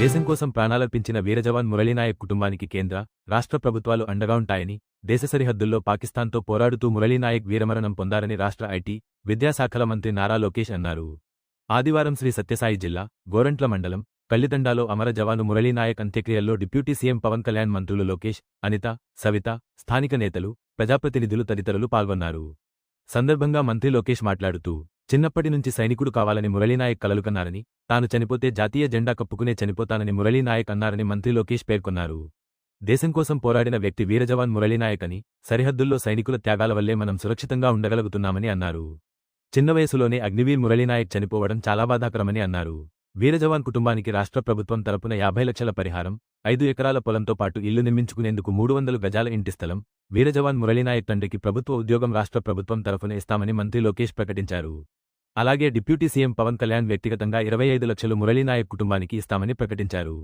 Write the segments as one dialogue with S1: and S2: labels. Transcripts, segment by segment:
S1: దేశం కోసం ప్రాణాలర్పించిన వీరజవాన్ మురళీనాయక్ కుటుంబానికి కేంద్ర రాష్ట్ర ప్రభుత్వాలు అండగా ఉంటాయని దేశ సరిహద్దుల్లో పాకిస్తాన్తో పోరాడుతూ మురళీనాయక్ వీరమరణం పొందారని రాష్ట్ర ఐటీ విద్యాశాఖల మంత్రి నారా లోకేష్ అన్నారు. ఆదివారం శ్రీ సత్యసాయి జిల్లా గోరంట్ల మండలం పల్లిదండాలో అమర జవాను మురళీనాయక్ అంత్యక్రియల్లో డిప్యూటీ సీఎం పవన్ కళ్యాణ్ మంత్రులు లోకేష్ అనిత సవిత స్థానిక నేతలు ప్రజాప్రతినిధులు తదితరులు పాల్గొన్నారు. సందర్భంగా మంత్రి లోకేష్ మాట్లాడుతూ చిన్నప్పటి నుంచి సైనికుడు కావాలని మురళీనాయక్ కలలుకన్నారని తాను చనిపోతే జాతీయ జెండా కప్పుకునే చనిపోతానని మురళీనాయక్ అన్నారని మంత్రి లోకేష్ పేర్కొన్నారు. దేశం కోసం పోరాడిన వ్యక్తి వీరజవాన్ మురళీనాయక్ అని సరిహద్దుల్లో సైనికుల త్యాగాల వల్లే మనం సురక్షితంగా ఉండగలుగుతున్నామని అన్నారు. చిన్న వయసులోనే అగ్నివీర్ మురళీనాయక్ చనిపోవడం చాలా బాధాకరమని అన్నారు. వీరజవాన్ కుటుంబానికి రాష్ట్ర ప్రభుత్వం తరపున యాభై లక్షల పరిహారం ఐదు ఎకరాల పొలంతో పాటు ఇల్లు నిర్మించుకునేందుకు మూడు వందలు గజాల ఇంటి స్థలం వీరజవాన్ మురళీనాయక్ తండ్రికి ప్రభుత్వ ఉద్యోగం రాష్ట్ర ప్రభుత్వం తరఫున ఇస్తామని మంత్రి లోకేష్ ప్రకటించారు. అలాగే డిప్యూటీ సీఎం పవన్ కళ్యాణ్ వ్యక్తిగతంగా ఇరవై ఐదు లక్షలు మురళీనాయక్ కుటుంబానికి ఇస్తామని ప్రకటించారు.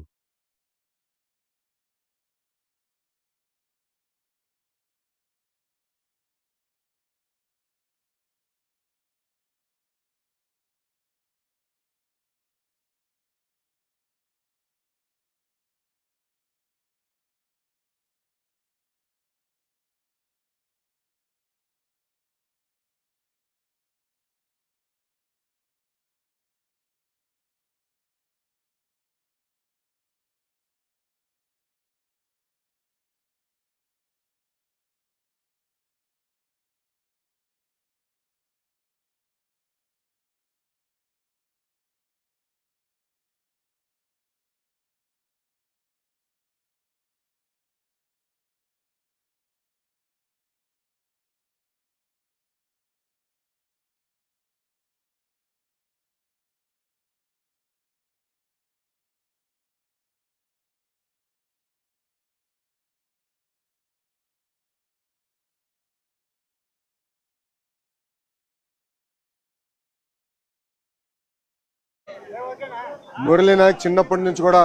S2: మురళీ నాయక్ చిన్నప్పటి నుంచి కూడా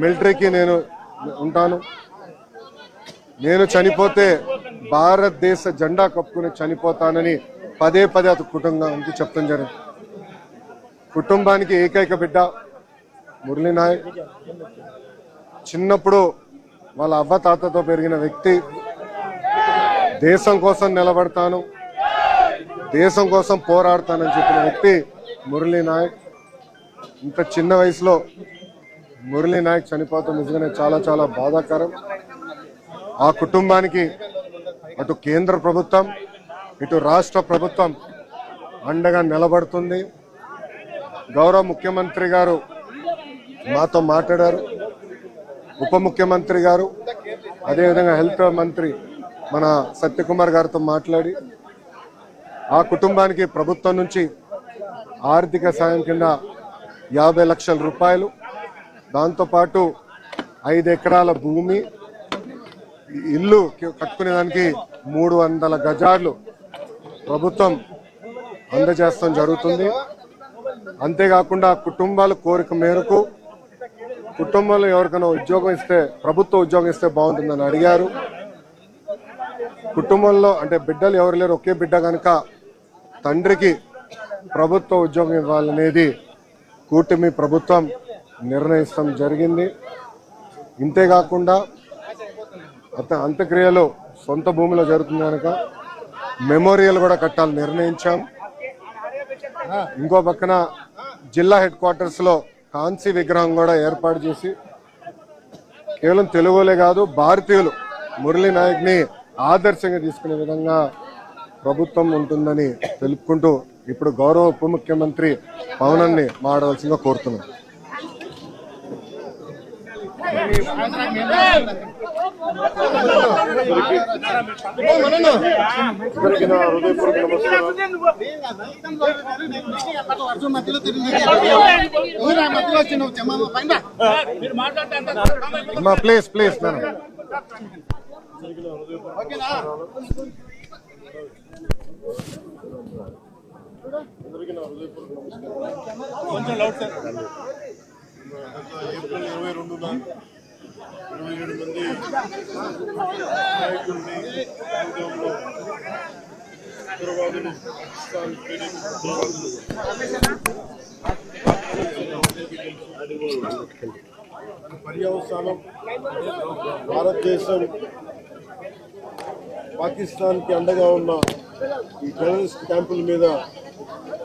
S2: మిలిటరీకి నేను ఉంటాను. నేను చనిపోతే భారతదేశ జెండా కప్పుకుని చనిపోతానని పదే పదే అతని కుటుంబానికి చెప్తాం జరిగింది. కుటుంబానికి ఏకైక బిడ్డ మురళీ నాయక్ చిన్నప్పుడు వాళ్ళ అవ్వ తాతతో పెరిగిన వ్యక్తి. దేశం కోసం నిలబడతాను. దేశం కోసం పోరాడతానని చెప్పిన వ్యక్తి మురళీ నాయక్ ఇంత చిన్న వయసులో మురళీ నాయక్ చనిపోవడం నిజంగానే చాలా చాలా బాధాకరం. ఆ కుటుంబానికి అటు కేంద్ర ప్రభుత్వం ఇటు రాష్ట్ర ప్రభుత్వం అండగా నిలబడుతుంది. గౌరవ ముఖ్యమంత్రి గారు మాతో మాట్లాడారు. ఉప ముఖ్యమంత్రి గారు అదేవిధంగా హెల్త్ మంత్రి మన సత్యకుమార్ గారితో మాట్లాడి ఆ కుటుంబానికి ప్రభుత్వం నుంచి ఆర్థిక సాయం కింద యాభై లక్షల రూపాయలు. దాంతోపాటు ఐదు ఎకరాల భూమి ఇల్లు కట్టుకునే దానికి మూడు వందల గజాలు ప్రభుత్వం అందజేస్తాం జరుగుతుంది. అంతేకాకుండా కుటుంబాల కోరిక మేరకు కుటుంబంలో ఎవరికైనా ఉద్యోగం ఇస్తే ప్రభుత్వ ఉద్యోగం ఇస్తే బాగుంటుందని అడిగారు. కుటుంబంలో అంటే బిడ్డలు ఎవరు లేరు ఒకే బిడ్డ కనుక తండ్రికి ప్రభుత్వ ఉద్యోగం ఇవ్వాలనేది కూటమి ప్రభుత్వం నిర్ణయించడం జరిగింది. ఇంతేకాకుండా అత అంత్యక్రియలు సొంత భూమిలో జరుగుతుంది కనుక మెమోరియల్ కూడా కట్టాలని నిర్ణయించాం. ఇంకో పక్కన జిల్లా హెడ్ క్వార్టర్స్లో కాంసీ విగ్రహం కూడా ఏర్పాటు చేసి కేవలం తెలుగులే కాదు భారతీయులు మురళీ నాయక్ని ఆదర్శంగా తీసుకునే విధంగా ప్రభుత్వం ఉంటుందని తెలుపుకుంటూ ఇప్పుడు గౌరవ ఉప ముఖ్యమంత్రి పవనాన్ని మాడవలసిందిగా కోరుతున్నాం. Please please madam.
S3: ఏప్రిల్ ఇరవై రెండున ఇరవై ఏడు మంది నాయకుల్ని ఉద్యోగంలో ఉగ్రవాదులు పాకిస్తాన్ ఉగ్రవాదులు పర్యవసానం భారతదేశం పాకిస్తాన్కి అండగా ఉన్న ఈ టెర్రరిస్ట్ క్యాంపుల మీద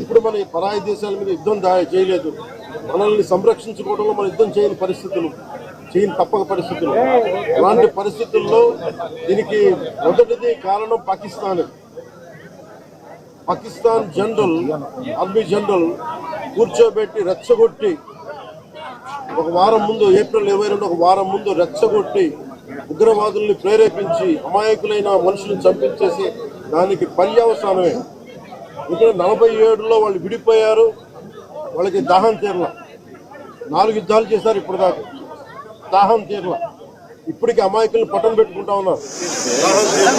S3: ఎప్పుడు మన పరాయి దేశాల మీద యుద్ధం దా చేయలేదు. మనల్ని సంరక్షించుకోవడంలో మన యుద్ధం చేయని పరిస్థితులు చేయని తప్పక పరిస్థితులు. అలాంటి పరిస్థితుల్లో దీనికి మొదటిది కారణం Pakistan. Pakistan general army general కూర్చోబెట్టి రెచ్చగొట్టి ఒక వారం ముందు ఏప్రిల్ ఇరవై రెండు ఒక వారం ముందు రెచ్చగొట్టి ఉగ్రవాదుల్ని ప్రేరేపించి అమాయకులైన మనుషులను చంపించేసి దానికి పర్యావసానమే. ఇక్కడ నలభై ఏడులో వాళ్ళు విడిపోయారు. వాళ్ళకి దాహం తీరల. నాలుగు యుద్ధాలు చేశారు ఇప్పుడు దాకా దాహం తీరల. ఇప్పటికి అమాయకులను పట్టం పెట్టుకుంటా ఉన్నారు. దాహం తీరల.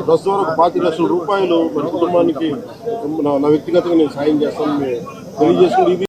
S3: దశ వరకు పాతి లక్షల రూపాయలు మన కుటుంబానికి నా నా వ్యక్తిగతంగా నేను సాయం చేస్తాను తెలియజేసుకుంటే ఇది